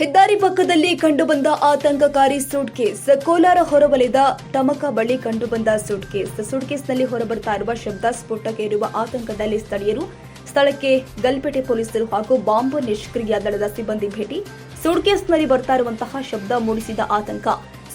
ಹೆದ್ದಾರಿ ಪಕ್ಕದಲ್ಲಿ ಕಂಡುಬಂದ ಆತಂಕಕಾರಿ ಸೂಟ್ ಕೇಸ್ ಕೋಲಾರ ಹೊರವಲಯದ ತಮಕ ಬಳಿ ಕಂಡುಬಂದ ಸೂಟ್ ಕೇಸ್ ಸೂಟ್ ಕೇಸ್ನಲ್ಲಿ ಹೊರಬರ್ತಾ ಇರುವ ಶಬ್ದ ಸ್ಫೋಟಕ್ಕೆ ಇರುವ ಆತಂಕದಲ್ಲಿ ಸ್ಥಳೀಯರು ಸ್ಥಳಕ್ಕೆ ಗಲ್ಪೇಟೆ ಪೊಲೀಸರು ಹಾಗೂ ಬಾಂಬ್ ನಿಷ್ಕ್ರಿಯ ದಳದ ಸಿಬ್ಬಂದಿ ಭೇಟಿ. ಸೂಟ್ ಕೇಸ್ನಲ್ಲಿ ಬರ್ತಾ ಇರುವಂತಹ ಶಬ್ದ ಮೂಡಿಸಿದ ಆತಂಕ.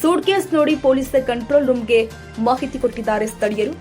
ಸೂಟ್ ಕೇಸ್ ನೋಡಿ ಪೊಲೀಸ್ ಕಂಟ್ರೋಲ್ ರೂಮ್ಗೆ ಮಾಹಿತಿ ಕೊಟ್ಟಿದ್ದಾರೆ ಸ್ಥಳೀಯರು.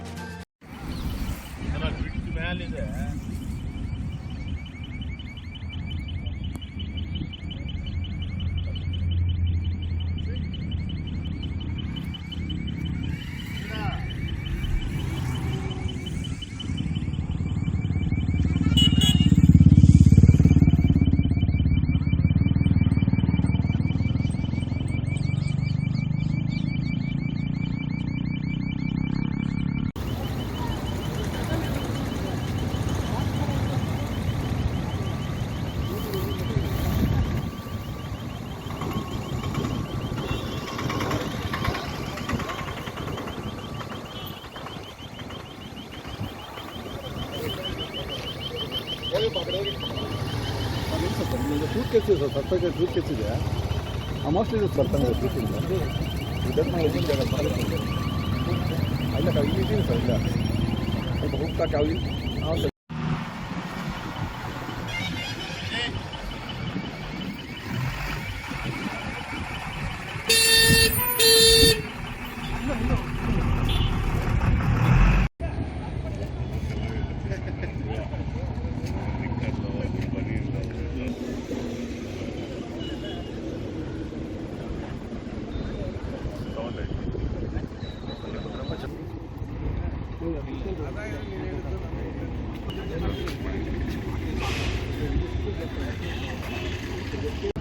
ಸೂಟ್ ಕೇಸ್ ಇದೆ ಸರ್ ಸತ್ತಕ್ಕೆ ಸೂಟ್ ಕೇಸ್ ಇದೆ ಆ ಮೋಸ್ಟ್ಲಿ ಸರ್ ಸೂಟಿಂದ ಇದನ್ನು ನಾವು ಅಲ್ಲ ಇಲ್ಲಿ ಸರ್ ಇಲ್ಲ ಸ್ವಲ್ಪ ಹೋಗ್ತಾಕೆ ಅಲ್ಲಿ 私はね